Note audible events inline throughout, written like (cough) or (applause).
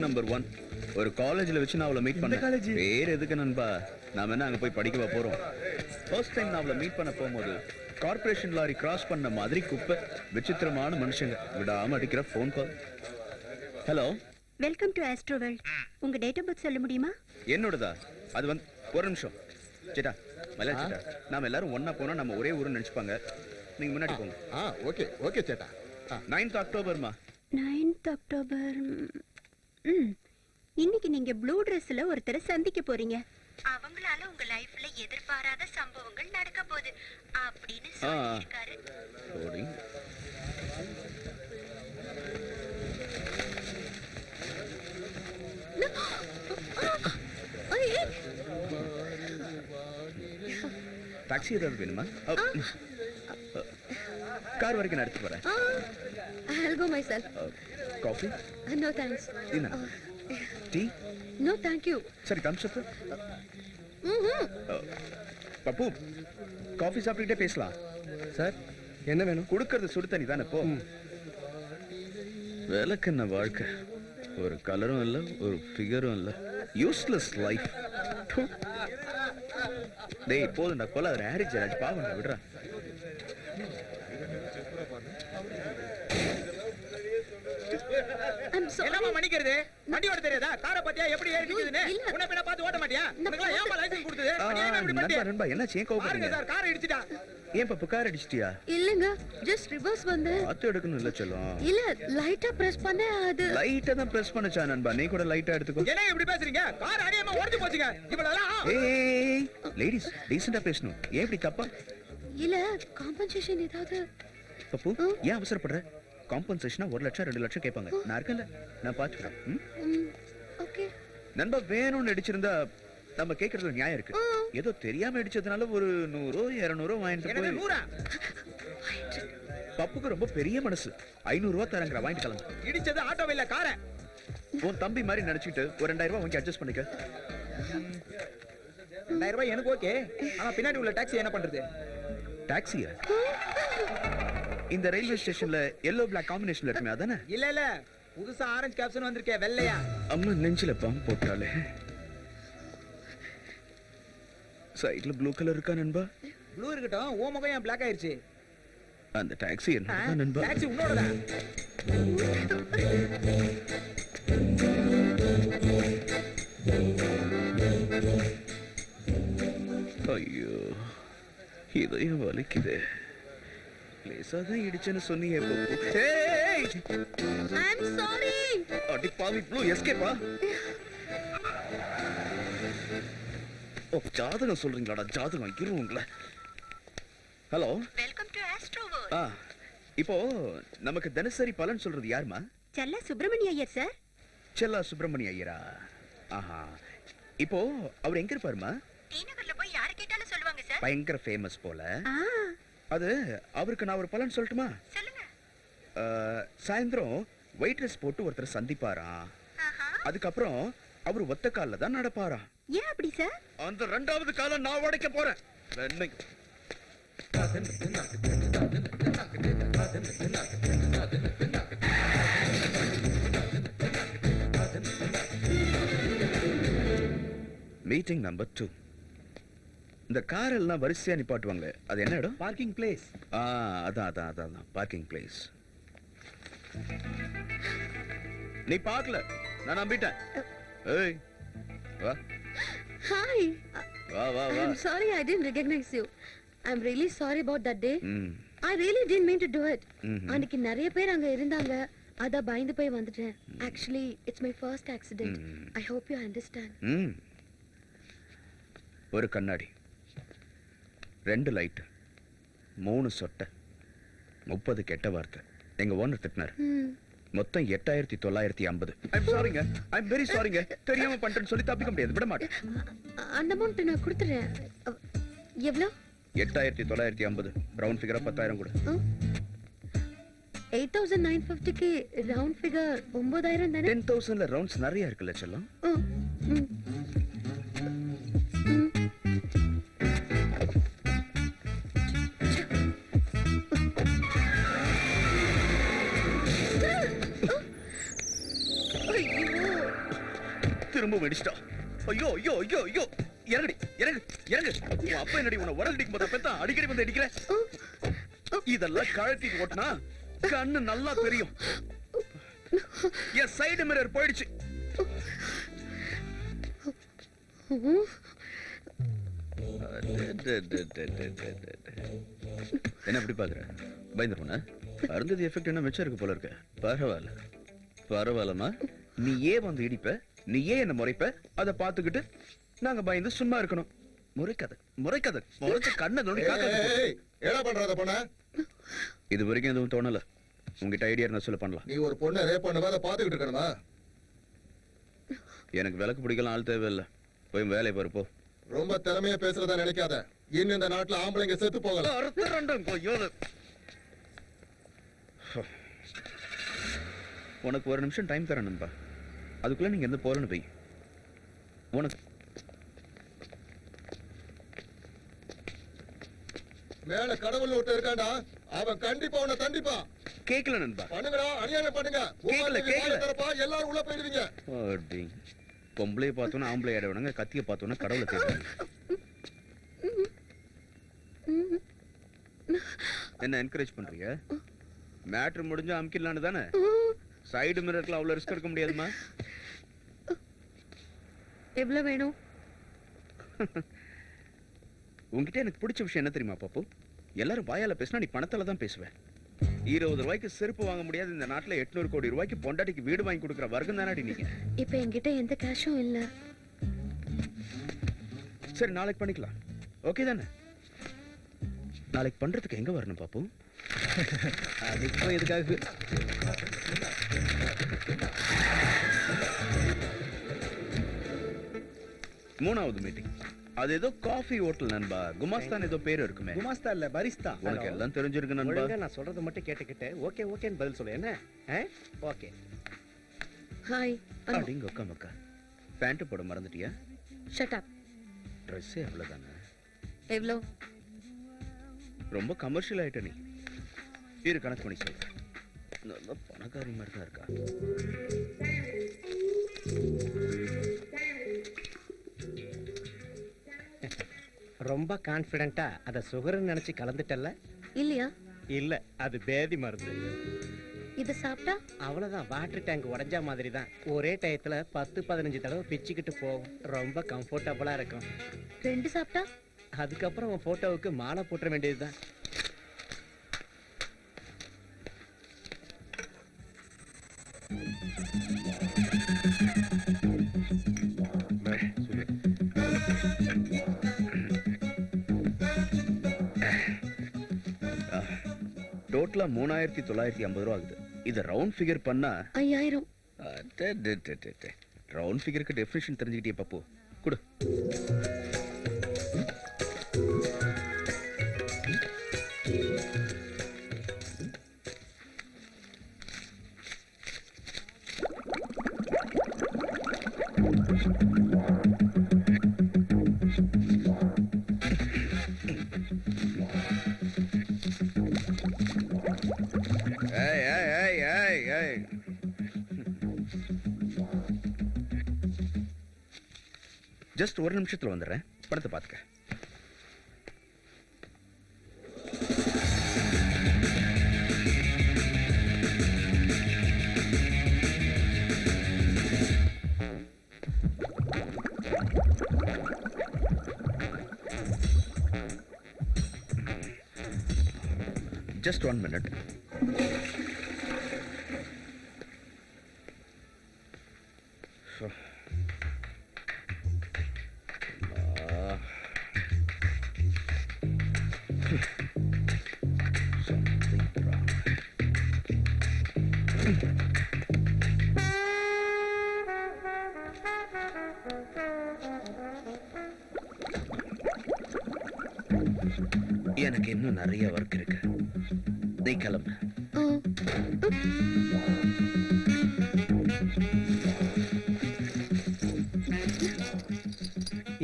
Number one ஒரு காலேஜ்ல வச்சு நான் அவளை மீட் பண்ணேன். college? வேற எதுக்கு நண்பா? நாம என்ன அங்க போய் படிக்கவா போறோம்? ஃபர்ஸ்ட் டைம் நான் அவளை மீட் பண்ண போகும்போது கார்ப்பரேஷன் லாரி கிராஸ் பண்ண மாதிரி குப்பை விசித்திரமான மனுஷங்க. விடாம அடிக்கிற phone call hello welcome to Astrowell உங்க டேட் ஆஃப் பர்த் சொல்ல முடியுமா? என்னோடதா? அது வந்து ஒரு நிமிஷம். சேட்டா மலையா சேட்டா. நாம எல்லாரும் ஒண்ணா போனா நம்ம ஒரே ஊருன்னு நினைச்சுப்பாங்க. நீங்க முன்னாடி போங்க. ஆ ஓகே ஓகே சேட்டா. ஆ. நைன்த் அக்டோபர்மா நைன்த் அக்டோபர் ம் இன்னைக்கு நீங்க ப்ளூ ட்ரெஸ்ல ஒருத்தரை சந்திக்க போறீங்க. அவங்களால உங்க லைஃப்ல எதிர்பாராத சம்பவங்கள் நடக்க போகுது. அப்படின்னு. சொல்லியிருக்காரு. Loading. டாக்ஸி ஏதாவது வேணுமா? கார் வரைக்கும் எடுத்துட்டு வரேன். I'll go myself. Uh, no thanks. என்ன டீ No thank you. சரி தம்ஸ் அப். பப்பு காஃபி சாப்பிட்டுக்கிட்டே பேசலாம் சார் என்ன வேணும்? கொடுக்கறது சுடு தண்ணி தானே போ விளக்கு என்ன வாழ்க்கை? ஒரு கலரும் இல்ல ஒரு ஃபிகரும் இல்ல. யூஸ்லெஸ் லைஃப் (laughs) டேய் போதும்டா கொலை ஹாரி ஜெராஜ் பாவம்டா விடுறா I'm மன்னிக்கிறது வண்டி ஓட்ட தெரியாதா? காரை பத்தியா எப்படி ஏறி நிக்குதுன்னு? இல்ல. உன்ன பின்ன பார்த்து ஓட்ட மாட்டியா? உனக்கு ஏமா லைசென்ஸ் கொடுத்தது? ஆ, நீ ஏன் இப்படி நண்பா பண்ணிட்டியா? நண்பா என்ன சேன் பாருங்க கோபப்படுறீங்க சார் காரை இடிச்சிட்டா. ஏன் பப்பு கார் அடிச்சிட்டியா இல்லைங்க ஜஸ்ட் ரிவர்ஸ் வந்தேன் பார்த்து எடுக்கணும் இல்ல சொல்லும். இல்ல லைட்டா பிரஸ் பண்ண அது. லைட்டா தான் பிரஸ் பண்ணுச்சா நண்பா? நீ கூட லைட்டா எடுத்துக்கோ. என்ன இப்படி பேசுறீங்க? கார் அடியாம உடைஞ்சு போச்சுங்க. இவ்வளவு ஏய் லேடிஸ் பேசணும். ஏன் இப்படி தப்பா? இல்ல காம்பன்சேஷன் ஏதாவது? பப்பு ஏன் அவசரப்படுற? காம்பன்சேஷனா ஒரு லட்சம் ரெண்டு லட்சம் கேட்பாங்க. நான் இருக்கேன்ல. நான்? ஓகே. நண்பா வேணும்னு அடிச்சிருந்தா நம்ம கேக்குறதுல நியாயம் இருக்கு. ஏதோ தெரியாம அடிச்சதுனால ஒரு நூறோ இருநூறோ வாங்கிட்டு பப்புக்கு ரொம்ப பெரிய மனசு. ஐநூறு ரூபா தரங்கிற வாங்கிட்டு கிளம்பு. இடிச்சது ஆட்டோ இல்ல காரை. உன் தம்பி மாதிரி நினைச்சிட்டு ஒரு ரெண்டாயிரம் ரூபாய் வாங்கி அட்ஜஸ்ட் பண்ணிக்க. ரெண்டாயிரம் ரூபாய் எனக்கு ஓகே. ஆனா பின்னாடி உள்ள டாக்ஸி என்ன பண்றது? டாக்ஸியா இந்த ரயில்வே ஸ்டேஷன்ல எல்லோ பிளாக் காம்பினேஷன்ல இருக்குமே அதானே? இல்ல இல்ல. புதுசா ஆரஞ்சு கேப்சன் வந்திருக்கே வெள்ளையா? அம்மா நெஞ்சில பம்ப் போட்டாலே. சைடுல ப்ளூ கலர் இருக்கா நண்பா? ப்ளூ இருக்கட்டும் ஓ முகம் ஏன் பிளாக் ஆயிருச்சு? அந்த டாக்ஸி என்ன நண்பா? டாக்ஸி உன்னோடதா? ஐயோ இதயம் வலிக்குது. லேசா தான் இடிச்சேன்னு சொன்னீங்க. ஏய் சாரி அடி பாவி ப்ளூ எஸ்கேப்பா ஓ ஜாதகம் சொல்றீங்களாடா ஜாதகம் இருவுங்கள ஹலோ வெல்கம் டு ஆஸ்ட்ரோவெல் ஆ இப்போ நமக்கு தினசரி பலன் சொல்றது யாருமா செல்ல சுப்பிரமணிய ஐயர் சார் செல்லா சுப்பிரமணிய ஐயரா? ஆஹா. இப்போ அவர் எங்க இருப்பாருமா டி நகர்ல போய் யாரை கேட்டாலும் சொல்லுவாங்க சார் பயங்கர ஃபேமஸ் போல. ஆ. அது அவருக்கு நான் ஒரு பலன் சொல்லட்டுமா? சாயந்தரம் ஒயிட் ட்ரெஸ் போட்டு ஒருத்தர் சந்திப்பாராம். ஆஹா. அதுக்கப்புறம் அவர் ஒத்த கால்ல தான் நடப்பாராம். ஏன் அப்படி சார்? அந்த ரெண்டாவது காலம் நான் உடைக்க போறேன். மீட்டிங் நம்பர் டூ இந்த கார் எல்லாம் வரிசையா நிப்பாட்டுவாங்க அது என்ன இடம்? பார்க்கிங் பிளேஸ் ஆ அதான் அதான் அதான் அதான். பார்க்கிங் பிளேஸ் நீ பார்க்கல. நான் நம்பிட்டேன். ஏய் வா. ஹாய் வா வா வா. Am sorry I didn't recognise you I am really sorry about that day I really didn't mean to do it. அன்னைக்கு நிறைய பேர் அங்க இருந்தாங்க. அத பயந்து போய் வந்துட்டேன். Actually it's my. First accident. I hope you understand ஒரு கண்ணாடி. ரெண்டு லைட் மூணு சொட்டை முப்பது கெட்ட வார்த்தை. எங்க ஓனர் திட்டினார். மொத்தம் எட்டாயிரத்தி தொள்ளாயிரத்தி ஐம்பது. ஐம் சாரிங்க ஐம் வெரி சாரிங்க தெரியாம பண்ணிட்டேன்னு சொல்லி தப்பிக்க முடியாது. விட மாட்டேன். அந்த அமௌண்ட் நான் கொடுத்துறேன். எவ்வளோ? எட்டாயிரத்தி தொள்ளாயிரத்தி ஐம்பது. ரவுண்ட் ஃபிகரா பத்தாயிரம் கூட. எயிட் தௌசண்ட் நைன் ஃபிஃப்டிக்கு ரவுண்ட் ஃபிகர் ஒன்பதாயிரம் தானே? டென் தௌசண்ட்ல ரவுண்ட்ஸ் நிறைய இருக்குல்ல செல்லம். அடிச்சிட்டான் ஐயோ ஐயோ ஐயோ ஐயோ. இறங்கடி இறங்கு இறங்கு. உன் அப்பா என்னடி உன்னை உடல் அடிக்கும் போது பெத்தா அடிக்கடி வந்து அடிக்கிற? இதெல்லாம் கழட்டி ஓட்டினா கண்ணு நல்லா தெரியும். என் சைடு மிரர் போயிடுச்சு. என்ன அப்படி பாக்குற பயந்துருவனா அருந்தது எஃபெக்ட் என்ன மிச்சம் இருக்கு போல இருக்கு. பரவாயில்ல. பரவாயில்லம்மா. நீ ஏன் வந்து இடிப்ப? நீ ஏன் என்ன முறைப்ப? அதை பார்த்துக்கிட்டு நாங்க பயந்து சும்மா இருக்கணும். முறைக்காத முறைக்காத முறைச்ச கண்ணை என்ன பண்றத பொண்ண? இது வரைக்கும் எதுவும் தோணல. உங்ககிட்ட ஐடியா இருந்தா சொல்ல பண்ணலாம். நீ ஒரு பொண்ணை ரேப் பண்ண அதை பாத்துக்கிட்டு இருக்கணுமா? எனக்கு விளக்கு பிடிக்கலாம் ஆள் தேவையில்லை. போய் வேலையை பாரு போ. ரொம்ப திறமையா பேசுறதா நினைக்காத. இன்னும் இந்த நாட்டுல ஆம்பளைங்க செத்து போகல. உனக்கு ஒரு நிமிஷம் டைம் தரேன் நண்பா. அதுக்குள்ள நீங்க எந்த போறன்னு போய் உனக்கு மேல கடவுள் ஒருத்தன் இருக்கான்டா. அவன் கண்டிப்பா உன்னை தண்டிப்பான் கேக்கல நண்பா. பண்ணுங்கடா அநியாயம் பண்ணுங்க. கேக்கல, கேக்கல. தரப்பா எல்லாரும் உள்ள போயிடுவீங்க. அடி. பொம்பளைய பார்த்தோன்னா ஆம்பளை ஆடவனுங்க கத்திய பார்த்தோன்னா கடவுளை தேடுவாங்க என்ன என்கரேஜ் பண்றீங்க? மேட்ரு முடிஞ்சு அமுக்கிடலான்னு தானே? சைடு மிரர்ல அவ்வளவு ரிஸ்க் எடுக்க முடியாதுமா எவ்வளவு வேணும்? உன்கிட்ட எனக்கு பிடிச்ச விஷயம் என்ன தெரியுமா பாப்பு? எல்லாரும் வாயால பேசினா நீ பணத்தால தான் பேசுவேன் இருபது ரூபாய்க்கு செருப்பு வாங்க முடியாது இந்த நாட்டுல எட்நூறு கோடி ரூபாய்க்கு பொண்டாட்டிக்கு வீடு வாங்கி கொடுக்குற வர்க்கம் தானடி நீங்க? இப்ப என்கிட்ட எந்த கேஷும் இல்ல. சரி நாளைக்கு பண்ணிக்கலாம். ஓகே தானே? நாளைக்கு பண்றதுக்கு எங்க வரணும் பாப்பு? அது இப்போ எதுக்காக மூணாவது மீட்டிங் அது ஏதோ காஃபி ஹோட்டல் நண்பா. குமாஸ்தான் ஏதோ பேர் இருக்குமே. குமாஸ்தா இல்ல பரிஸ்தா. உனக்கு எல்லாம் தெரிஞ்சிருக்கு நண்பா. நான் சொல்றத மட்டும் கேட்டுக்கிட்டு ஓகே ஓகேன்னு பதில் சொல்லு. என்ன? ஓகே ஹாய் அப்படிங்க உக்கா மக்கா பேண்ட் போட மறந்துட்டியா? ஷட் அப் ட்ரெஸ்ஸே அவ்வளவுதானே? எவ்வளோ ரொம்ப கமர்ஷியல் ஆயிட்ட நீ. இரு கணக்கு பண்ணி சொல்றேன் நல்ல பணக்காரி மாதிரி தான் இருக்கா? ரொம்ப கான்ஃபிடென்ட்டா அத சுகர்னு நினைச்சு கலந்துட்டல்ல? இல்லையா? இல்ல அது பேதி மருந்து. இது சாப்பிட்டா? அவ்வளவுதான் வாட்டர் டேங்க் உடைஞ்ச மாதிரி தான் ஒரே டயத்துல பத்து பதினஞ்சு தடவை பிச்சுக்கிட்டு போகும். ரொம்ப கம்ஃபர்டபுளா இருக்கும். ரெண்டு சாப்பிட்டா? அதுக்கப்புறம் உன் போட்டோவுக்கு மாலை போட்டுற வேண்டியதுதான். டோட்டலா மூணாயிரத்தி தொள்ளாயிரத்தி ஐம்பது ரூபா ஆகுது இதை ரவுண்ட் ஃபிகர் பண்ணா ஐயாயிரம். ரவுண்ட் ஃபிகருக்கு டெஃபினேஷன் தெரிஞ்சுக்கிட்டே பாப்போ. கொடு. ஏய் ஜஸ்ட் ஒரு நிமிஷத்தில் வந்துடுறேன். படத்தை பார்த்துக்க. ஜஸ்ட் ஒன் மினிட் நிறைய ஒர்க் இருக்கு. நீ கிளம்பு.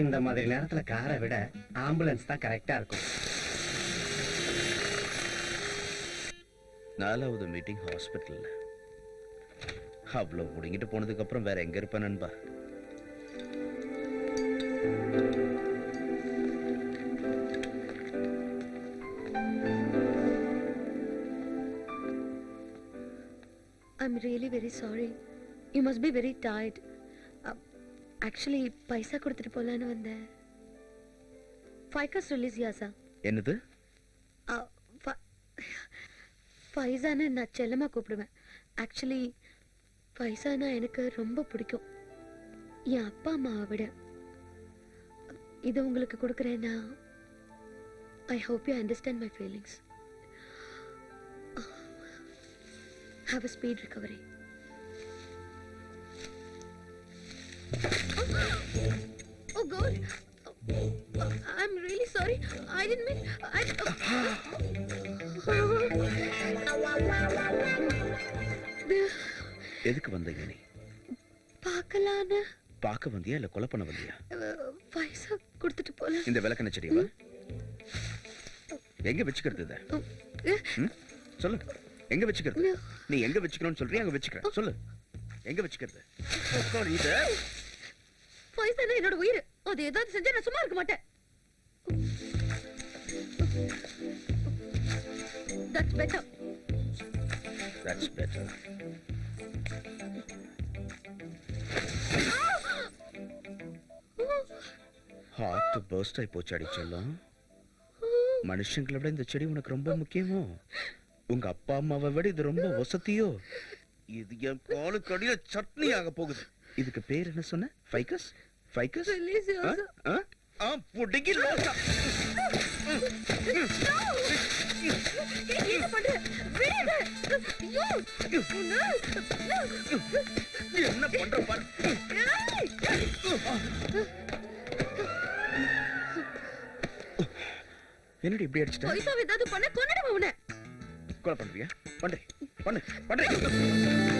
இந்த மாதிரி நேரத்துல காரை விட ஆம்புலன்ஸ் தான் கரெக்டா இருக்கும். நாலாவது மீட்டிங் ஹாஸ்பிட்டல்ல அவ்வளோ முடிங்கிட்டு போனதுக்கு அப்புறம் வேற எங்க இருப்பேன் நண்பா? I'm really very sorry you must be very tired actually பைசா கொடுத்துட்டு போகலான்னு வந்தேன் ஃபைவ் ரிலீஸ் யா சார் என்னது ஃபைசான்னு நான் செல்லமா கூப்பிடுவேன் ஆக்சுவலி ஃபைசானா எனக்கு ரொம்ப பிடிக்கும் என் அப்பா அம்மாவை விட இது உங்களுக்கு கொடுக்குறேன்னா I hope you understand my feelings have a speed recovery Oh God! I'm really sorry. I didn't mean. I. எதுக்கு வந்தீங்க நீ பார்க்கலான்னு பார்க்க வந்தியா இல்ல கொலை பண்ண வந்தியா பைசா கொடுத்துட்டு போல இந்த விளக்கண செடியவா எங்க வச்சுக்கிறது இத? சொல்லு எங்க வச்சுக்கிறது? நீ எங்க வச்சுக்கணும்னு சொல்றியா? அங்க வச்சுக்கிறேன். சொல்லு. எங்க வச்சுக்கிறது? இத. பைசா என்னோட உயிர். அது ஏதாவது செஞ்சா நான் சும்மா இருக்க மாட்டேன். That's better that's better heart burst ஆகி போச்சு அடிச்செல்லாம். மனுஷங்களை விட இந்த செடி உனக்கு ரொம்ப முக்கியமோ? உங்க அப்பா அம்மாவை விட இது ரொம்ப வசதியோ? இது என் காலுக்கு அடியில சட்னி ஆக போகுது. இதுக்கு பேர் என்ன சொன்ன? ஃபைக்கஸ் ஃபைக்கஸ் ஆ? புடிங்கி லோசா. என்ன பண்ற பாரு. என்னடி இப்படி அடிச்சிட்ட? ஏதாவது பண்ண கொண்டுடுவேன் உன்னை. கொலை பண்றியா பண்றேன் பண்ணு பண்றேன்